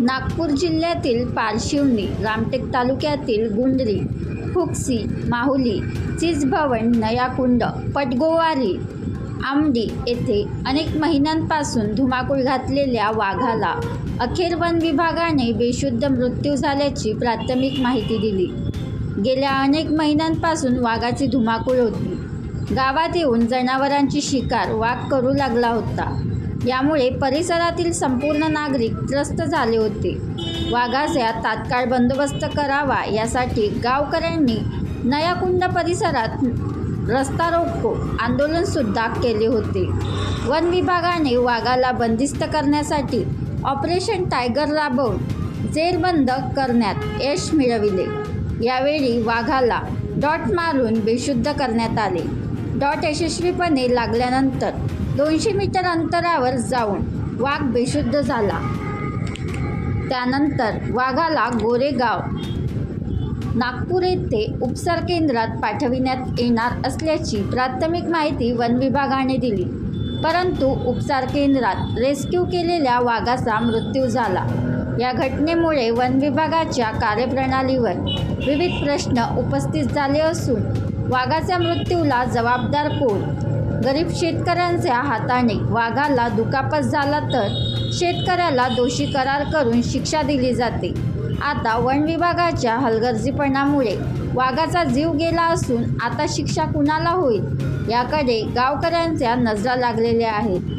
नागपूर जिल्ह्यातील पारशिवनी रामटेक तालुक्यातील गुंडरी फुक्सी माहुली चिजभवन नयाकुंड पटगोवारी आमडी येथे अनेक महिन्यांपासून धुमाकूळ घातलेल्या वाघाला अखेर वन विभागाने बेशुद्ध मृत्यू झाल्याची प्राथमिक माहिती दिली. गेल्या अनेक महिन्यांपासून वाघाची धुमाकूळ होती. गावात येऊन जनावरांची शिकार वाघ करू लागला होता. यामुळे परिसरातील संपूर्ण नागरिक त्रस्त झाले होते. वाघाचा तात्काळ बंदोबस्त करावा यासाठी गावकऱ्यांनी नयाकुंड परिसरात रस्ता रोको आंदोलनसुद्धा केले होते. वन विभागाने वाघाला बंदिस्त करण्यासाठी ऑपरेशन टायगर राबवून जेरबंद करण्यात यश मिळविले. यावेळी वाघाला डॉट मारून बेशुद्ध करण्यात आले. डॉट यशस्वीपणे लागल्यानंतर दोनशे मीटर अंतरावर जाऊन वाघ बेशुद्ध झाला. त्यानंतर वाघाला गोरेगाव नागपूर येथे उपचार केंद्रात पाठविण्यात येणार असल्याची प्राथमिक माहिती वन विभागाने दिली. परंतु उपचार केंद्रात रेस्क्यू केलेल्या वाघाचा मृत्यू झाला. या घटनेमुळे वन विभागाच्या कार्यप्रणालीवर विविध प्रश्न उपस्थित झाले असून वाघाच्या मृत्यूला जबाबदार कोण? गरीब शेतकऱ्यांच्या हाताने वाघाला दुखापत झाला तर शेतकऱ्याला दोषी करार करून शिक्षा दिली जाते. आता वन विभागाच्या हलगर्जीपणामुळे वाघाचा जीव गेला असून आता शिक्षा कुणाला होईल? याकडे गावकऱ्यांच्या नजरा लागलेल्या आहेत.